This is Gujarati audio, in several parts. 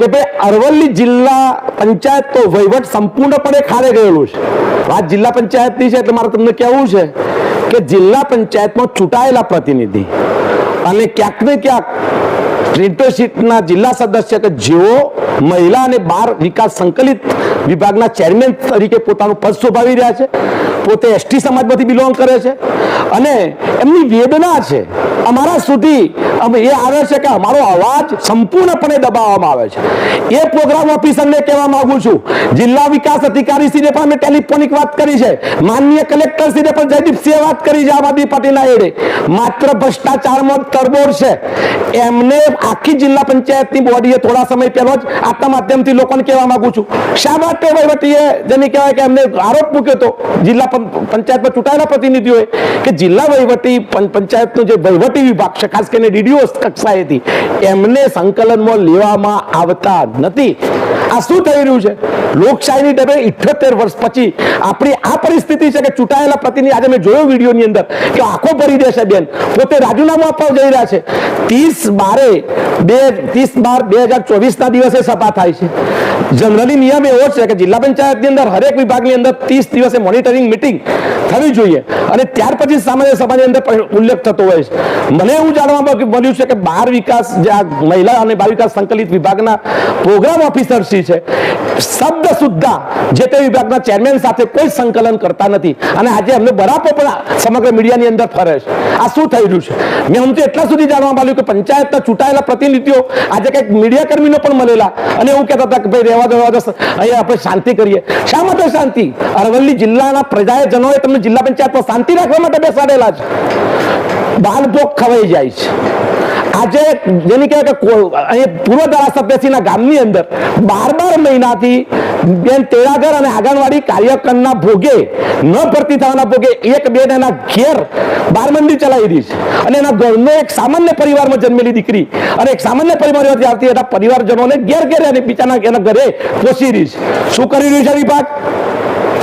કે ભાઈ અરવલ્લી જિલ્લા પંચાયત તો વહીવટ સંપૂર્ણપણે ખારે ગયેલું છે. વાત જિલ્લા પંચાયતની છે એટલે મારે તમને કહેવું છે કે જિલ્લા પંચાયતમાં ચૂંટાયેલા પ્રતિનિધિ અને ક્યાંક ને ક્યાંક લીડરશીપના જિલ્લા સદસ્ય કે જેઓ મહિલા અને બાળ વિકાસ સંકલિત વિભાગના ચેરમેન તરીકે પોતાનું પદ શોભાવી રહ્યા છે, પોતે એસટી સમાજમાંથી બિલોંગ કરે છે અને એમની વેદના છે અમારા સુધી એ આવે છે કે અમારો અવાજ સંપૂર્ણપણે દબાવવામાં આવે છે. એ પ્રોગ્રામ ઓફિસરને કહેવા માંગુ છું. જિલ્લા વિકાસ અધિકારી શ્રીને પણ અમે ટેલિફોનિક વાત કરી છે. માનનીય કલેક્ટર શ્રીને પણ જયદીપસિંહે વાત કરી છે, આમ આદમી પાર્ટીના એડે. માત્ર ભ્રષ્ટાચારમાં તરબોળ છે. એમને આખી જિલ્લા પંચાયતની બોડીએ થોડા સમય પહેલો જ આપના માધ્યમથી લોકોને કહેવા માંગુ છું. શા માટે વહીવટીએ જેને કહેવાય કે એમને આરોપ મૂક્યો હતો, જિલ્લા પંચાયતમાં ચૂંટાયેલા પ્રતિનિધિઓએ, કે જિલ્લા વહીવટી પંચાયતનો જે વહીવટી વિભાગ છે, ખાસ કરીને ડીડીઓ કક્ષાએથી એમને સંકલનમાં લેવામાં આવતા નથી. આ શું થઈ રહ્યું છે? લોકશાહીની ડબે ઇઠ્યોતેર વર્ષ પછી આપણી આ પરિસ્થિતિ છે કે ચૂંટાયેલા પ્રતિનિધિ, આજે મેં જોયો વિડીયોની અંદર કે આંખો ભરી દેશે બેન. પોતે રાજીનામું આપવા જઈ રહ્યા છે. ત્રીસ બારે બે, ત્રીસ બાર બે હજાર ચોવીસના દિવસે સભા થાય છે. જનરલી નિયમ એવો છે કે જિલ્લા પંચાયતની અંદર હરેક વિભાગની અંદર ત્રીસ દિવસે મોનિટરિંગ મિટિંગ થવી જોઈએ અને ત્યાર પછી સામાન્ય સભાની અંદર ઉલ્લેખ થતો હોય છે. મને એવું જાણવા મળ્યું છે કે બાર વિકાસ જે આ મહિલા અને બાળ વિકાસ સંકલિત વિભાગના પ્રોગ્રામ ઓફિસર છે શબ્દ સુદ્ધા જે તે વિભાગના ચેરમેન સાથે કોઈ સંકલન કરતા નથી. અને આજે એમને બરાબર પણ સમગ્ર મીડિયાની અંદર ફરે છે. આ શું રહ્યું છે? મેં હું તો એટલા સુધી જાણવા મળ્યું કે પંચાયતના ચૂંટાયેલા પ્રતિનિધિઓ આજે કંઈક મીડિયા કર્મીનો પણ મળેલા. અને એવું કહેતા હતા કે ભાઈ રહેવા દો રહેવા દો, અહીંયા આપણે શાંતિ કરીએ. શા માટે શાંતિ? અરવલ્લી જિલ્લાના પ્રજાજનોએ તમને જિલ્લા પંચાયતમાં શાંતિ રાખવા માટે બેસાડેલા છે. બાલભોગ ખવાઈ જાય છે. આજે જેની કહેવાય કે અહીંયા અહીં પૂર્વ ધારાસભ્યશ્રીના ગામની અંદર બાર બાર મહિનાથી બેન તેડાગર અને આંગણવાડી કાર્યકરના ભોગે, ન ભરતી થવાના ભોગે એક બેન એના ઘેર બારમંદી ચલાવી રહી અને એના ઘરનો એક સામાન્ય પરિવારમાં જન્મેલી દીકરી અને એક સામાન્ય પરિવારમાંથી આવતી એના પરિવારજનોને ઘેર ઘેર અને બીજાના એના ઘરે પોષી રહી શું કરી રહ્યું છે વિભાગ?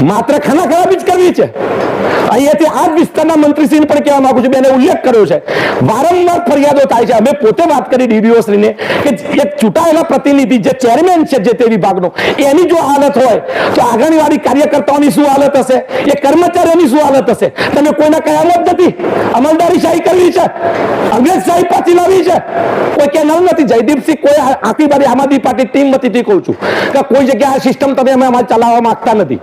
માત્ર ખાના ખરાબી જ કરવી છે. અહીંયાથી આ જ વિસ્તારના મંત્રીશ્રીને પણ કહેવા માંગુ છું, બેન ઉલ્લેખ કર્યો છે. વારંવાર ફરિયાદો થાય છે. અમે પોતે વાત કરી ડીડીઓશ્રીને કે એક ચૂંટાયેલા પ્રતિનિધિ, જે ચેરમેન છે જે તે વિભાગનો, એની જો હાલત હોય, તો આંગણવાડી કાર્યકર્તાઓની શું હાલત હશે? એ કર્મચારીઓની શું હાલત હશે? તમે કોઈને કહેવાનું જ નથી? અમલદારી શાહી કરવી છે? અંગ્રેજ શાહી પાછી લાવી છે? કોઈ કહેનારું નથી? જયદીપસિંહ કોઈ આખી બારી આમ આદમી પાર્ટી ટીમ વતીથી કહું છું. કે કોઈ જગ્યાએ આ સિસ્ટમ તમે અમે અમારે ચલાવવા માંગતા નથી.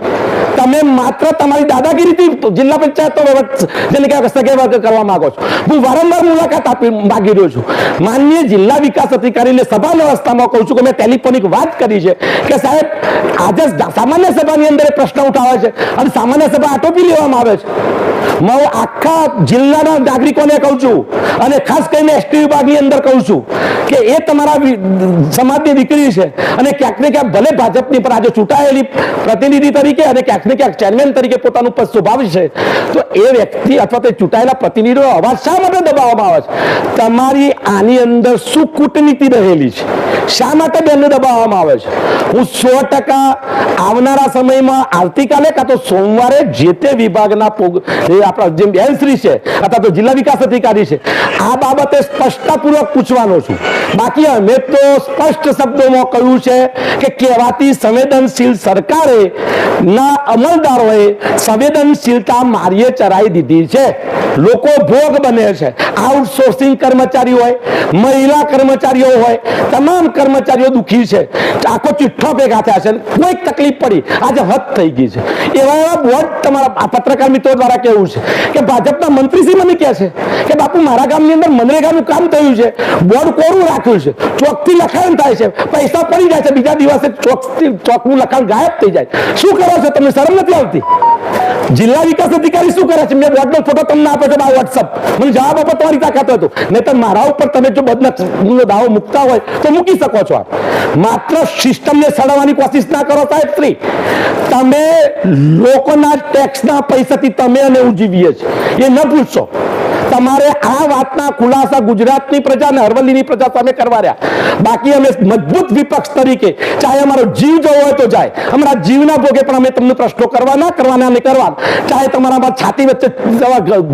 તમે માત્ર તમારી દાદાગીરીથી જિલ્લા પંચાયતો વહીવટ જેને કહેવાય કે સગેવગ કરવા માંગો છો. હું વારંવાર મુલાકાત આપી માગી રહ્યો છું. માનનીય જિલ્લા વિકાસ અધિકારીને સભાના રસ્તામાં કહું છું કે મેં ટેલિફોનિક વાત કરી છે કે સાહેબ, આજે સામાન્ય સભાની અંદર પ્રશ્ન ઉઠાવે છે અને સામાન્ય સભા આટોપી લેવામાં આવે છે. હું આખા જિલ્લાના નાગરિકોને કહું છું અને ખાસ કરીને એસટી વિભાગની અંદર કહું છું કે એ તમારા સમાજની દીકરી છે અને ક્યાંક ને ક્યાંક ભલે ભાજપની પર આજે ચૂંટાયેલી પ્રતિનિધિ તરીકે અને ક્યાંક ને ક્યાંક ચેરમેન તરીકે પોતાનું પદ છે, તો એ વ્યક્તિ અથવા તે ચૂંટાયેલા પ્રતિનિધિનો અવાજ શા માટે દબાવવામાં આવે છે? તમારી આની અંદર શું કૂટનીતિ રહેલી છે? શા માટે બેનને દબાવવામાં આવે છે? હું સો ટકા આવનારા સમયમાં આવતીકાલે કાં તો સોમવારે જે તે વિભાગના જે આપણા જેમ બેનશ્રી છે, અથવા તો જિલ્લા વિકાસ અધિકારી છે, આ બાબતે સ્પષ્ટતાપૂર્વક પૂછવાનો છું. બાકી અમે તો સ્પષ્ટ શબ્દોમાં કહ્યું છે કે કહેવાતી સંવેદનશીલ સરકારે ના અમલદારોએ સંવેદનશીલતા મારીએ ચરાઈ દીધી છે. લોકો ભોગ બને છે. આઉટસોર્સિંગ કર્મચારી હોય, મહિલા કર્મચારીઓ હોય, તમામ કર્મચારીઓ દુખી છે. આખો ચિઠ્ઠો ભેગા થયા છે કોઈ તકલીફ પડી, આજે હદ થઈ ગઈ છે. એવા એવા બોર્ડ તમારા પત્રકાર મિત્રો દ્વારા કેવું છે કે ભાજપના મંત્રીશ્રી મને કહે છે કે બાપુ, મારા ગામની અંદર મનરેગાનું કામ થયું છે. બોર્ડ કોરું રાખ્યું છે? ચોકથી લખાણ થાય છે. પૈસા પડી જાય છે. બીજા દિવસે ચોકથી ચોકનું લખાણ ગાયબ થઈ જાય. શું કરો છો તમને શરમ નથી આવતી. જિલ્લા વિકાસ અધિકારી શું કરે છે? મેં બોર્ડનો ફોટો તમને આપે છે વોટ્સઅપ મને જવાબ આપો, તમારી તાકાત હતો નહીં તો મારા ઉપર તમે જો બદનક્ષનો દાવો મૂકતા હોય, તો મૂકી શકો છો માત્ર સિસ્ટમને સડાવવાની કોશિશ ના કરો, સાહેબ શ્રી તમે લોકોના ટેક્સના પૈસાથી તમે અને હું જીવીએ છીએ. એ ન ભૂલશો. તમારે આ વાતના ખુલાસા ગુજરાતની પ્રજા અને અરવલ્લીની પ્રજા સામે કરવા રહ્યા. બાકી અમે મજબૂત વિપક્ષ તરીકે, ચાહે અમારો જીવ જવો હોય તો જાય. અમારા જીવના ભોગે પણ અમે તમને પ્રશ્નો કરવાના કરવાના અને કરવાના. ચાહે તમારા છાતી વચ્ચે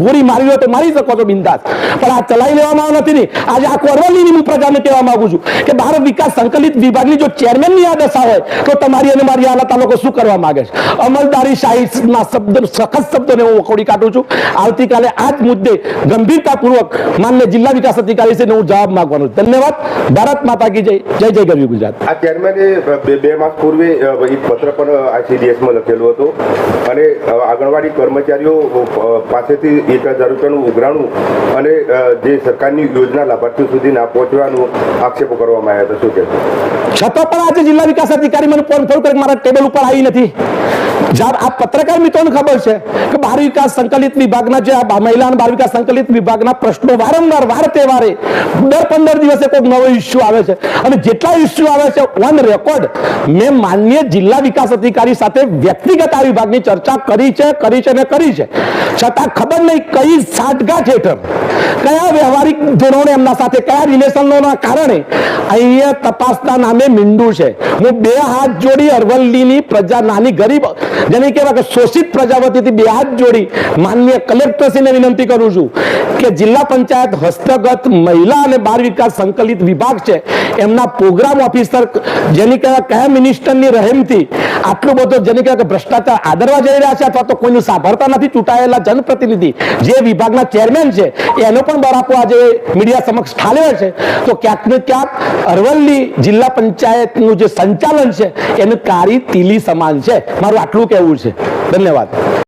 ગોળી મારી હોય તો મારી શકો છો બિંદાસ. પણ આ ચલાવી લેવામાં નથી ને. આજે આખું અરવલ્લીની હું પ્રજાને કહેવા માંગુ છું કે ભારત વિકાસ સંકલિત વિભાગની જો ચેરમેનની આ દશા હોય, તો તમારી અને મારી હાલત આ લોકો શું કરવા માંગે છે? અમલદારી શાહીના શબ્દ, સખત શબ્દોને હું વખોડી કાઢું છું. આવતીકાલે આ જ મુદ્દે ગંભીરતાપૂર્વક માન્ય જિલ્લા વિકાસ અધિકારી છે હું જવાબ માંગવાનો છું. ધન્યવાદ. ભારત માતા કી જય. જય જય ગરવી ગુજરાત. આ ચેરમેને બે બે માસ પૂર્વે એક પત્ર પણ આઈસીડીએસમાં લખેલું હતું. અને આંગણવાડી કર્મચારીઓ પાસેથી એક હજાર રૂપિયાનું ઉઘરાણું અને જે સરકારની યોજના લાભાર્થીઓ સુધી ના પહોંચવાનું આક્ષેપો કરવામાં આવ્યા હતા. શું કે છતાં પણ આજે જિલ્લા વિકાસ અધિકારી મને ફોન થયું કરે કે મારા ટેબલ ઉપર આવી નથી. જ્યારે આ પત્રકાર મિત્રોને ખબર છે કે બાર વિકાસ સંકલિત વિભાગના જે મહિલા અને બાળ વિકાસ સંકલિત વિભાગના પ્રશ્નો વારંવાર, વાર તહેવારે દર પંદર દિવસે કોઈ નવો ઇસ્યુ આવે છે. અને જેટલા ઇસ્યુ આવે છે ઓન રેકોર્ડ મેં માન્ય જિલ્લા વિકાસ અધિકારી સાથે વ્યક્તિગત આ વિભાગની ચર્ચા કરી છે કરી છે ને કરી છે. છતાં ખબર નહીં કઈ સાઠગાંઠ હેઠળ કયા વ્યવહારિક ધોરણે એમના સાથે, કયા રિલેશનોના કારણે અહીંયા તપાસના નામે મીંડું છે. હું બે હાથ જોડી અરવલ્લીની પ્રજા, નાની ગરીબ જેને કહેવાય કે શોષિત પ્રજાપતિથી બે હાથ જોડી માન્ય કલેક્ટરશ્રીને વિનંતી કરું છું કે જિલ્લા પંચાયત હસ્તગત મહિલા અને બાળ વિકાસ સંકલિત વિભાગ છે, એમના પ્રોગ્રામ ઓફિસર જેની કહેવાય કયા મિનિસ્ટરની રહેમથી આટલું બધું જેની કહેવાય કે ભ્રષ્ટાચાર આદરવા જઈ રહ્યા છે અથવા તો કોઈનું સાંભળતા નથી, ચૂંટાયેલા જનપ્રતિનિધિ જે વિભાગના ચેરમેન છે, એનો પણ બરાબર આજે મીડિયા સમક્ષ ઠાલવે છે. તો ક્યાંક ને ક્યાંક અરવલ્લી જિલ્લા પંચાયતનું જે સંચાલન છે, એનું કાર્ય તીલી સમાન છે. મારું આટલું કહેવું છે? ધન્યવાદ.